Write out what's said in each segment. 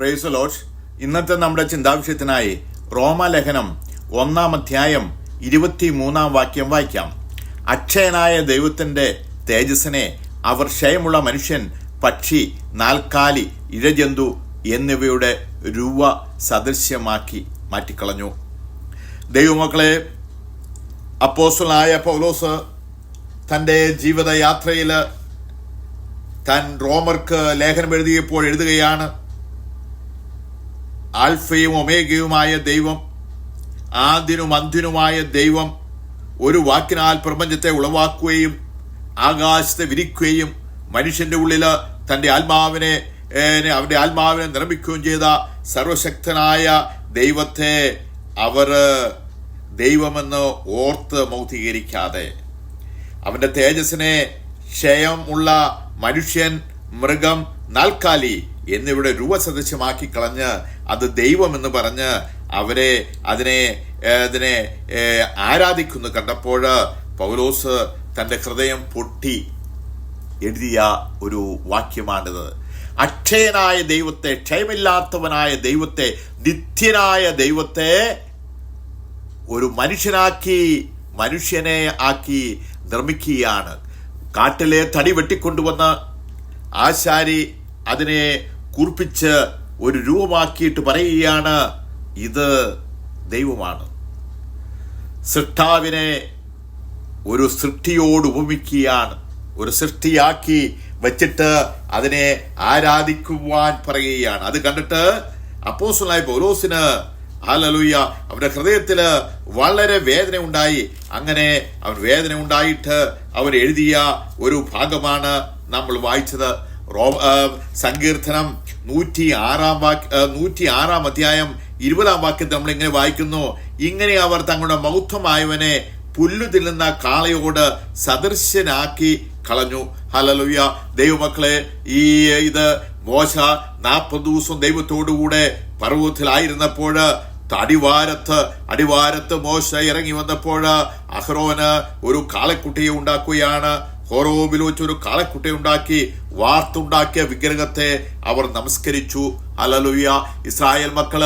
Price ലോഷ് ഇന്നത്തെ നമ്മുടെ ചിന്താവിഷയത്തിനായി റോമലേഖനം ഒന്നാം അധ്യായം ഇരുപത്തി മൂന്നാം വാക്യം വായിക്കാം. അക്ഷയനായ ദൈവത്തിന്റെ തേജസ്സിനെ അവർ ക്ഷയമുള്ള മനുഷ്യൻ പക്ഷി നാൽക്കാലി ഇഴജന്തു എന്നിവയുടെ രൂപ സദൃശ്യമാക്കി മാറ്റിക്കളഞ്ഞു. ദൈവമക്കളെ അപ്പോസ്റ്റലായ പൗലോസ് തന്റെ ജീവിതയാത്രയിൽ താൻ റോമർക്ക് ലേഖനം എഴുതിയപ്പോൾ എഴുതുകയാണ് ആൽഫയും ഒമേഗയുമായ ദൈവം ആദ്യനും അന്ത്യനുമായ ദൈവം ഒരു വാക്കിനാൽ പ്രപഞ്ചത്തെ ഉളവാക്കുകയും ആകാശത്തെ വിരിക്കുകയും മനുഷ്യന്റെ ഉള്ളിൽ തന്റെ ആത്മാവിനെ അവന്റെ ആത്മാവിനെ നിർമ്മിക്കുകയും ചെയ്ത സർവശക്തനായ ദൈവത്തെ അവർ ദൈവമെന്ന് ഓർത്ത് മൗഥീകരിക്കാതെ അവന്റെ തേജസ്സിനെ ക്ഷയമുള്ള മനുഷ്യൻ മൃഗം നാൽക്കാലി എന്നിവയുടെ രൂപസദൃശ്യമാക്കി കളഞ്ഞ് അത് ദൈവമെന്ന് പറഞ്ഞ് അവരെ അതിനെ അതിനെ ആരാധിക്കുന്നു. കണ്ടപ്പോൾ പൗലോസ് തന്റെ ഹൃദയം പൊട്ടി എഴുതിയ ഒരു വാക്യമാണിത്. അക്ഷയനായ ദൈവത്തെ ക്ഷയമില്ലാത്തവനായ ദൈവത്തെ നിത്യനായ ദൈവത്തെ ഒരു മനുഷ്യനാക്കി മനുഷ്യനെ ആക്കി നിർമ്മിക്കുകയാണ്. കാട്ടിലെ തടി വെട്ടിക്കൊണ്ടുവന്ന് ആശാരി അതിനെ കുറിപ്പിച്ച് ഒരു രൂപമാക്കിയിട്ട് പറയുകയാണ് ഇത് ദൈവമാണ്. സൃഷ്ടാവിനെ ഒരു സൃഷ്ടിയോട് ഉപമിക്കുകയാണ്. ഒരു സൃഷ്ടിയാക്കി വച്ചിട്ട് അതിനെ ആരാധിക്കുവാൻ പറയുകയാണ്. അത് കണ്ടിട്ട് അപ്പോസ്റ്റലായ പൗലോസിന് ഹാലലൂയ അവന്റെ ഹൃദയത്തിൽ വളരെ വേദന ഉണ്ടായി. അങ്ങനെ അവൻ വേദന ഉണ്ടായിട്ട് അവൻ എഴുതിയ ഒരു ഭാഗമാണ് നമ്മൾ വായിച്ചത്. റോ സങ്കീർത്തനം നൂറ്റി ആറാം വാക്യ നൂറ്റി ആറാം അധ്യായം ഇരുപതാം വാക്യത്തിൽ നമ്മൾ ഇങ്ങനെ വായിക്കുന്നു. ഇങ്ങനെ അവർ തങ്ങളുടെ മൗത്വമായവനെ പുല്ലു തിന്നുന്ന കാളയോട് സദൃശ്യനാക്കി കളഞ്ഞു. ഹലലുയ ദൈവമക്കളെ ഈ ഇത് മോശ നാൽപ്പത് ദിവസം ദൈവത്തോടുകൂടെ പർവതത്തിലായിരുന്നപ്പോൾ അടിവാരത്ത് അടിവാരത്ത് മോശ ഇറങ്ങി വന്നപ്പോൾ അഹ്റോന് ഒരു കാളക്കുട്ടിയെ ഉണ്ടാക്കുകയാണ്. ഹോറോബിൽ വെച്ച് ഒരു കാളക്കുട്ടി ഉണ്ടാക്കി വാർത്തുണ്ടാക്കിയ വിഗ്രഹത്തെ അവർ നമസ്കരിച്ചു. അലലുയ ഇസ്രായേൽ മക്കൾ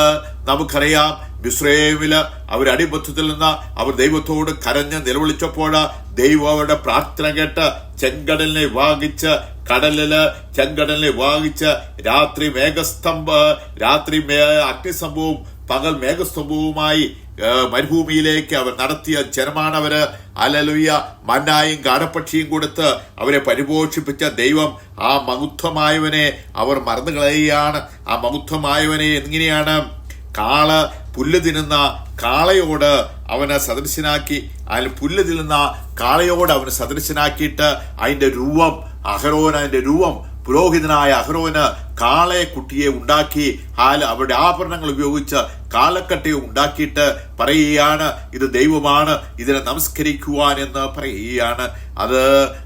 നമുക്കറിയാം മിസ്രൈമിൽ അവർ അടിബദ്ധത്തിൽ നിന്ന് അവർ ദൈവത്തോട് കരഞ്ഞ് നിലവിളിച്ചപ്പോൾ ദൈവം അവരുടെ പ്രാർത്ഥന കേട്ട് ചെങ്കടലിനെ വാങ്ങിച്ച് കടലിൽ ചെങ്കടലിനെ വാങ്ങിച്ച് രാത്രി മേഘസ്തംഭ രാത്രി അഗ്നിസ്തംഭവും പകൽ മേഘസ്തംഭവുമായി മരുഭൂമിയിലേക്ക് അവർ നടത്തിയ ജനമാണവര് അലലുയ മന്നായും കാടപ്പക്ഷിയും കൊടുത്ത് അവരെ പരിപോഷിപ്പിച്ച ദൈവം ആ മഹുത്വമായവനെ അവർ മറന്നു കളയുകയാണ് ആ മഹുത്വമായവനെ എങ്ങനെയാണ്? കാൾ പുല്ല് തിന്നുന്ന കാളയോട് അവനെ സദൃശനാക്കി. അതിൽ പുല്ല് തിന്നുന്ന കാളയോട് അവന് സദൃശനാക്കിയിട്ട് അതിന്റെ രൂപം അഹരോൻ അതിന്റെ രൂപം പുരോഹിതനായ അഹ്റോന് കാളെ കുട്ടിയെ ഉണ്ടാക്കി ഹാൽ അവരുടെ ആഭരണങ്ങൾ ഉപയോഗിച്ച് കാലക്കട്ടയെ ഉണ്ടാക്കിയിട്ട് പറയുകയാണ് ഇത് ദൈവമാണ് ഇതിനെ നമസ്കരിക്കുവാൻ എന്ന് പറയുകയാണ്. അത്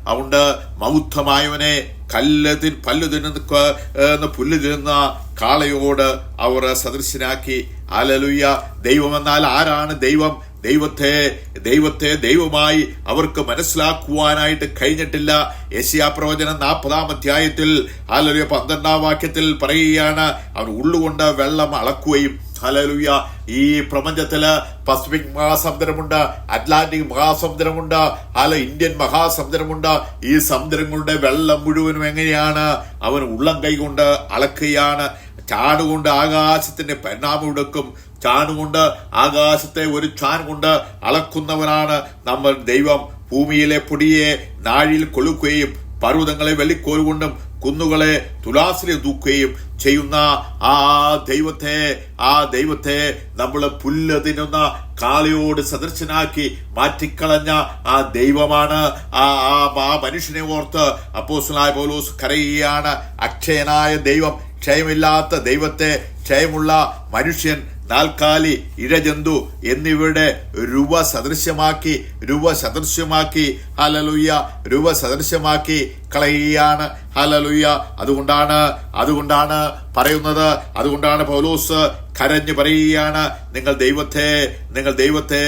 അതുകൊണ്ട് മൗദ്ധമായവനെ കല്ല് പല്ലു തിന്നുന്ന പുല്ല് തിന്നുന്ന കാളയോട് അവർ സദൃശനാക്കി. അലലുയ്യ ദൈവമെന്നാൽ ആരാണ് ദൈവം? ദൈവത്തെ ദൈവത്തെ ദൈവമായി അവർക്ക് മനസ്സിലാക്കുവാനായിട്ട് കഴിഞ്ഞിട്ടില്ല. യശിയാ പ്രവചനം നാൽപ്പതാം അധ്യായത്തിൽ ഹാലലുയ പന്ത്രണ്ടാം വാക്യത്തിൽ പറയുകയാണ് അവൻ ഉള്ളുകൊണ്ട് വെള്ളം അളക്കുകയും ഹലലുയ ഈ പ്രപഞ്ചത്തിൽ പസഫിക് മഹാസമുദ്രമുണ്ട് അറ്റ്ലാന്റിക് മഹാസമുദ്രമുണ്ട് അല്ല ഇന്ത്യൻ മഹാസമുദ്രമുണ്ട്. ഈ സമുദ്രങ്ങളുടെ വെള്ളം മുഴുവനും എങ്ങനെയാണ്? അവൻ ഉള്ളം കൈകൊണ്ട് അളക്കുകയാണ് ചാടുകൊണ്ട് ആകാശത്തിന്റെ പരിണാമം എടുക്കും. ചാണുകൊണ്ട് ആകാശത്തെ ഒരു ചാൻ കൊണ്ട് അളക്കുന്നവനാണ് നമ്മൾ. ദൈവം ഭൂമിയിലെ പൊടിയെ നാഴിയിൽ കൊളുക്കുകയും പർവതങ്ങളെ വെള്ളിക്കോലുകൊണ്ടും കുന്നുകളെ തുലാസിലെ തൂക്കുകയും ചെയ്യുന്ന ആ ദൈവത്തെ ആ ദൈവത്തെ നമ്മൾ പുല്ല് തിന്നുന്ന കാളിയോട് സദൃശനാക്കി മാറ്റിക്കളഞ്ഞ ആ ദൈവമാണ്. ആ ആ മനുഷ്യനെ ഓർത്ത് അപ്പോസ്തലനായ പോലൂസ് കരയുകയാണ്. അക്ഷയനായ ദൈവം ക്ഷയമില്ലാത്ത ദൈവത്തെ ക്ഷയമുള്ള മനുഷ്യൻ നാൽക്കാലി ഇഴജന്തു എന്നിവയുടെ രൂപ സദൃശ്യമാക്കി രൂപ സദൃശ്യമാക്കി ഹലലുയ്യ രൂപ സദൃശ്യമാക്കി കളയുകയാണ് ഹലലുയ്യ അതുകൊണ്ടാണ് അതുകൊണ്ടാണ് പറയുന്നത് അതുകൊണ്ടാണ് പൗലോസ് കരഞ്ഞു പറയുകയാണ് നിങ്ങൾ ദൈവത്തെ നിങ്ങൾ ദൈവത്തെ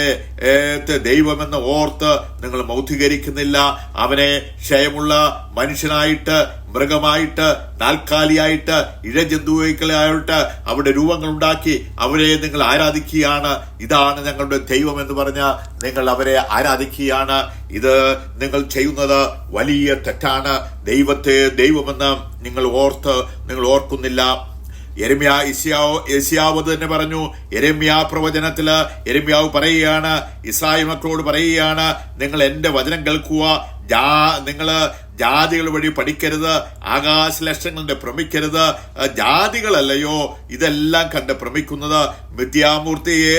ദൈവമെന്ന് ഓർത്ത് നിങ്ങൾ മൗധികരിക്കുന്നില്ല അവനെ ക്ഷയമുള്ള മനുഷ്യനായിട്ട് മൃഗമായിട്ട് നാൽക്കാലിയായിട്ട് ഇഴജന്തുക്കളായിട്ട് അവിടെ രൂപങ്ങൾ ഉണ്ടാക്കി അവരെ നിങ്ങൾ ആരാധിക്കുകയാണ്. ഇതാണ് ഞങ്ങളുടെ ദൈവം എന്ന് പറഞ്ഞ് നിങ്ങൾ അവരെ ആരാധിക്കുകയാണ്. ഇത് നിങ്ങൾ ചെയ്യുന്നത് വലിയ തെറ്റാണ്. ദൈവത്തെ ദൈവമെന്ന് നിങ്ങൾ ഓർത്ത് നിങ്ങൾ ഓർക്കുന്നില്ല. എരമ്യാ ഇസിയാവോ ഏസിയാവ് തന്നെ പറഞ്ഞു. എരമ്യാ പ്രവചനത്തിൽ എരമ്യാവ് പറയുകയാണ്. ഇസ്രായേൽ മക്കളോട് പറയുകയാണ്. നിങ്ങൾ എന്റെ വചനം കേൾക്കുക. ജാ നിങ്ങൾ ജാതികൾ വഴി പഠിക്കരുത് ആകാശ ലക്ഷങ്ങളുടെ ഭ്രമിക്കരുത് ജാതികളല്ലയോ ഇതെല്ലാം കണ്ട് ഭ്രമിക്കുന്നത് മിഥ്യാമൂർത്തിയെ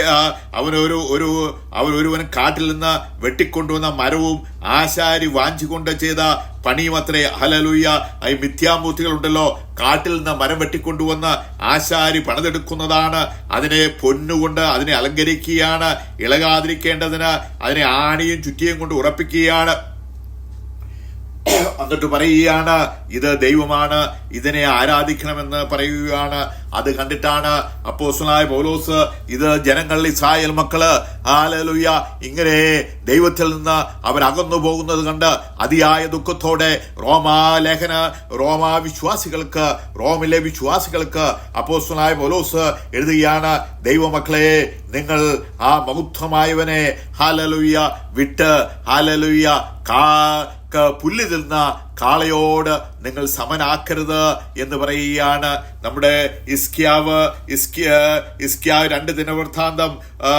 അവനൊരു ഒരു അവനൊരുവൻ കാട്ടിൽ നിന്ന് വെട്ടിക്കൊണ്ടുവന്ന മരവും ആശാരി വാഞ്ചിക്കൊണ്ട് ചെയ്ത പണിയും അത്രേ. ഹലലുയ്യ ഈ മിഥ്യാമൂർത്തികളുണ്ടല്ലോ കാട്ടിൽ നിന്ന് മരം വെട്ടിക്കൊണ്ടുവന്ന് ആശാരി പണിതെടുക്കുന്നതാണ്. അതിനെ പൊന്നുകൊണ്ട് അതിനെ അലങ്കരിക്കുകയാണ് ഇളകാതിരിക്കേണ്ടതിന് അതിനെ ആണിയും ചുറ്റിയും കൊണ്ട് ഉറപ്പിക്കുകയാണ്. എന്നിട്ട് പറയുകയാണ് ഇത് ദൈവമാണ് ഇതിനെ ആരാധിക്കണമെന്ന് പറയുകയാണ്. അത് കണ്ടിട്ടാണ് അപ്പോസ്തലനായ പൗലോസ് ഇത് ജനങ്ങളിൽ ഇസ്രായേൽ മക്കൾ ആലലുയ്യ ഇങ്ങനെ ദൈവത്തിൽ നിന്ന് അവരകന്നു പോകുന്നത് കണ്ട് അതിയായ ദുഃഖത്തോടെ റോമാലേഖന റോമാ വിശ്വാസികൾക്ക് റോമിലെ വിശ്വാസികൾക്ക് അപ്പോസ്തലനായ പൗലോസ് എഴുതുകയാണ് ദൈവമക്കളെ നിങ്ങൾ ആ മഹത്വമായവനെ ഹാലലുയ്യ വിട്ട് ഹാലലുയ്യ ക- പുല്ല് തിന്ന കാളയോട് നിങ്ങൾ സമനാക്കരുത് എന്ന് പറയുകയാണ് നമ്മുടെ ഇസ്കിയാവ് ഇസ്കിയ ഇസ്കിയാവ് രണ്ട് ദിനവൃത്താന്തം. ആ,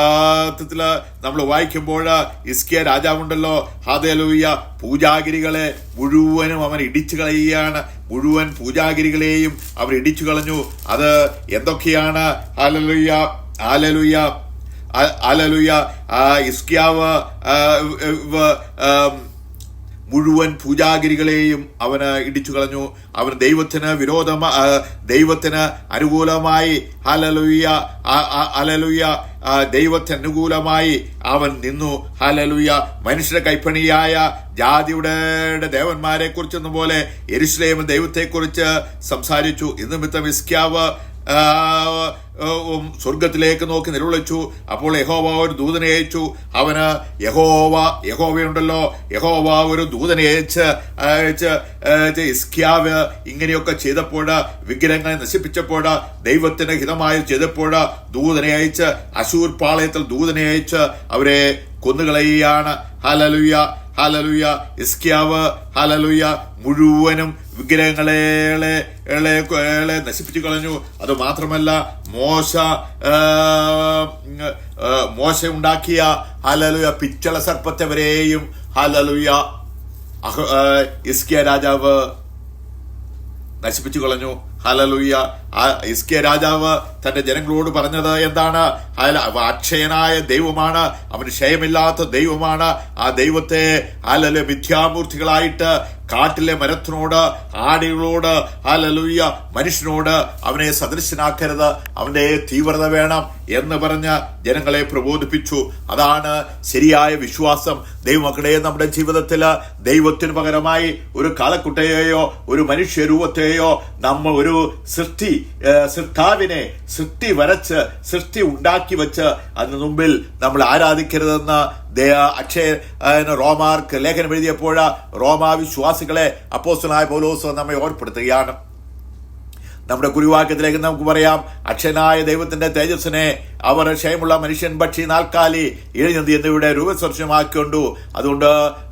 ത്തിൽ നമ്മൾ വായിക്കുമ്പോൾ ഇസ്കിയ രാജാവുണ്ടല്ലോ. ഹാദലൂയ പൂജാഗിരികളെ മുഴുവനും അവൻ ഇടിച്ചു കളയുകയാണ്. മുഴുവൻ പൂജാഗിരികളെയും അവർ ഇടിച്ചു കളഞ്ഞു. അത് എന്തൊക്കെയാണ്? ഹാലലുയ്യ ഹാലലുയ്യ ഹാലലുയ്യ ഇസ്കിയാവ് മുഴുവൻ പൂജാഗിരികളെയും അവന് ഇടിച്ചു കളഞ്ഞു. അവൻ ദൈവത്തിന് വിരോധമ ദൈവത്തിന് അനുകൂലമായി ഹലലുയ്യ ഹലലുയ്യ ദൈവത്തിന് അനുകൂലമായി അവൻ നിന്നു. ഹലലുയ്യ മനുഷ്യ കൈപ്പണിയായ ജാതിയുടെ ദേവന്മാരെ കുറിച്ചെന്ന പോലെ എരുസ്ലേമ ദൈവത്തെക്കുറിച്ച് സംസാരിച്ചു. ഇന്ന് മിത്തം ഇസ്ക്യാവ് സ്വർഗത്തിലേക്ക് നോക്കി നിലവിളിച്ചു അപ്പോൾ യഹോവ ഒരു ദൂതനെ അയച്ചു. അവന് യഹോവ യഹോവയുണ്ടല്ലോ. യഹോവ ഒരു ദൂതനെ അയച്ച് അയച്ച് ഇസ്ക്യാവ് ഇങ്ങനെയൊക്കെ ചെയ്തപ്പോൾ വിഗ്രഹങ്ങളെ നശിപ്പിച്ചപ്പോൾ ദൈവത്തിന് ഹിതമായി ചെയ്തപ്പോൾ ദൂതനെ അയച്ച് അശൂർ പാളയത്തിൽ ദൂതനെ അയച്ച് അവരെ കൊന്നുകളയുകയാണ്. ഹലലുയ ഹലലുയ ഇസ്ക്യാവ് ഹലലുയ മുഴുവനും വിഗ്രഹങ്ങളെ നശിപ്പിച്ചു കളഞ്ഞു അത് മാത്രമല്ല മോശ മോശ ഉണ്ടാക്കിയ ഹലലുയ പിച്ചള സർപ്പത്തെ വരെയും ഹലലുയ ഇസ്കിയ രാജാവ് നശിപ്പിച്ചു കളഞ്ഞു ഹലലുയ്യ ഇസ്കിയ രാജാവ് തന്റെ ജനങ്ങളോട് പറഞ്ഞത് എന്താണ്? അക്ഷയനായ ദൈവമാണ്. അവന് ക്ഷയമില്ലാത്ത ദൈവമാണ്. ആ ദൈവത്തെ ഹലല് മിഥ്യാമൂർത്തികളായിട്ട് കാട്ടിലെ മരത്തിനോട് ആടുകളോട് ഹലലുയ്യ മനുഷ്യനോട് അവനെ സദൃശനാക്കരുത്. അവന്റെ തീവ്രത വേണം. എന്ന് പറഞ്ഞ് ജനങ്ങളെ പ്രബോധിപ്പിച്ചു. അതാണ് ശരിയായ വിശ്വാസം. ദൈവമക്കളെ നമ്മുടെ ജീവിതത്തിൽ ദൈവത്തിന് പകരമായി ഒരു കാളക്കുട്ടയെയോ ഒരു മനുഷ്യരൂപത്തെയോ നമ്മൾ ഒരു സൃഷ്ടി സൃഷ്ടാവിനെ സൃഷ്ടി വരച്ച് സൃഷ്ടി ഉണ്ടാക്കി വെച്ച് അതിന് മുമ്പിൽ നമ്മൾ ആരാധിക്കരുതെന്ന് അക്ഷയ റോമാർക്ക് ലേഖനം എഴുതിയപ്പോൾ റോമാ വിശ്വാസികളെ അപ്പോസ്റ്റലായ പൗലോസ് നമ്മെ ഓർപ്പെടുത്തുകയാണ്. നമ്മുടെ കുരുവാക്യത്തിലേക്ക് നമുക്ക് പറയാം. അക്ഷനായ ദൈവത്തിന്റെ തേജസ്സിനെ അവർ ക്ഷയമുള്ള മനുഷ്യൻ പക്ഷി നാൽക്കാലി ഇഴഞ്ഞന്തി എന്നിവയുടെ രൂപസ്പർശമാക്കിക്കൊണ്ടു. അതുകൊണ്ട്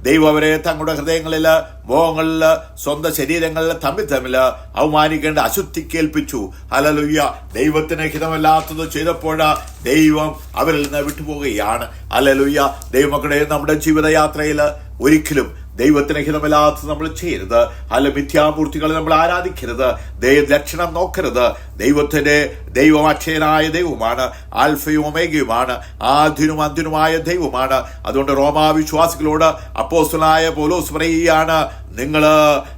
ദൈവം അവരെ തങ്ങളുടെ ഹൃദയങ്ങളിൽ മോഹങ്ങളിൽ സ്വന്തം ശരീരങ്ങളിൽ തമ്മിൽ തമ്മിൽ അവമാനിക്കേണ്ട അശുദ്ധിക്കേൽപ്പിച്ചു അലലുയ്യ ദൈവത്തിന് ഹിതമല്ലാത്തത് ചെയ്തപ്പോൾ ദൈവം അവരിൽ നിന്ന് വിട്ടുപോവുകയാണ്. അലലുയ്യ ദൈവമക്കളുടെ നമ്മുടെ ജീവിതയാത്രയിൽ ഒരിക്കലും ദൈവത്തിന് ഹിതമില്ലാത്തത് നമ്മൾ ചെയ്യരുത്. അല്ല മിഥ്യാമൂർത്തികളെ നമ്മൾ ആരാധിക്കരുത്. ദൈവ ലക്ഷണം നോക്കരുത്. ദൈവത്തിന്റെ ദൈവം അക്ഷയനായ ദൈവമാണ് ആൽഫയും ഒമേഗയുമാണ്. ആദ്യനും അന്തിനുമായ ദൈവമാണ് അതുകൊണ്ട് റോമാവിശ്വാസികളോട് അപ്പോസ്തലനായ പോലോസ് പറയുകയാണ് നിങ്ങൾ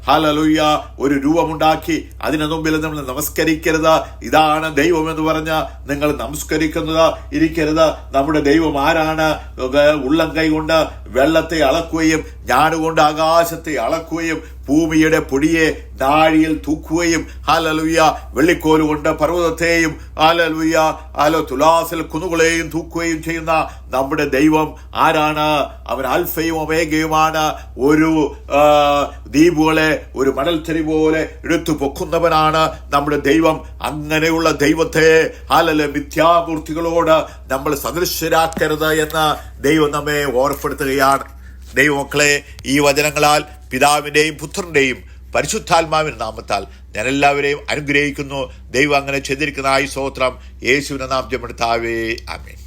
ഹലലുയ്യ ഒരു രൂപമുണ്ടാക്കി അതിനു മുമ്പിൽ നമ്മൾ നമസ്കരിക്കരുത്. ഇതാണ് ദൈവം എന്ന് പറഞ്ഞ് നിങ്ങൾ നമസ്കരിക്കുന്നത് ഇരിക്കരുത്. നമ്മുടെ ദൈവം ആരാണ്? ഉള്ളം കൈ കൊണ്ട് വെള്ളത്തെ അളക്കുകയും ഞാനുകൊണ്ട് ആകാശത്തെ അളക്കുകയും ഭൂമിയുടെ പൊടിയെ നാഴിയിൽ തൂക്കുകയും ഹാലലുയ്യ വെള്ളിക്കോൽ കൊണ്ട് പർവതത്തെയും ഹാലലുയ്യ ഹാലോ തുലാസിൽ കുന്നുകളെയും തൂക്കുകയും ചെയ്യുന്ന നമ്മുടെ ദൈവം ആരാണ്? അവൻ അൽഫയും ഒമേഗയുമാണ്. ഒരു ദ്വീപുകളെ ഒരു മണൽത്തരി പോലെ എടുത്തു പൊക്കുന്നവനാണ് നമ്മുടെ ദൈവം. അങ്ങനെയുള്ള ദൈവത്തെ ഹാലല് മിഥ്യാമൂർത്തികളോട് നമ്മൾ സദൃശ്യരാക്കരുത് എന്ന് ദൈവം നമ്മെ ഓർപ്പെടുത്തുകയാണ് ദൈവമക്കളെ ഈ വചനങ്ങളാൽ പിതാവിന്റെയും പുത്രന്റെയും പരിശുദ്ധാത്മാവിന്റെ നാമത്താൽ ഞാൻ എല്ലാവരെയും അനുഗ്രഹിക്കുന്നു. ദൈവം അങ്ങനെ ചെയ്തിരിക്കുന്നതായി സ്തോത്രം. യേശുവിനെ നാം ജമെടുത്താവേ ആമേൻ.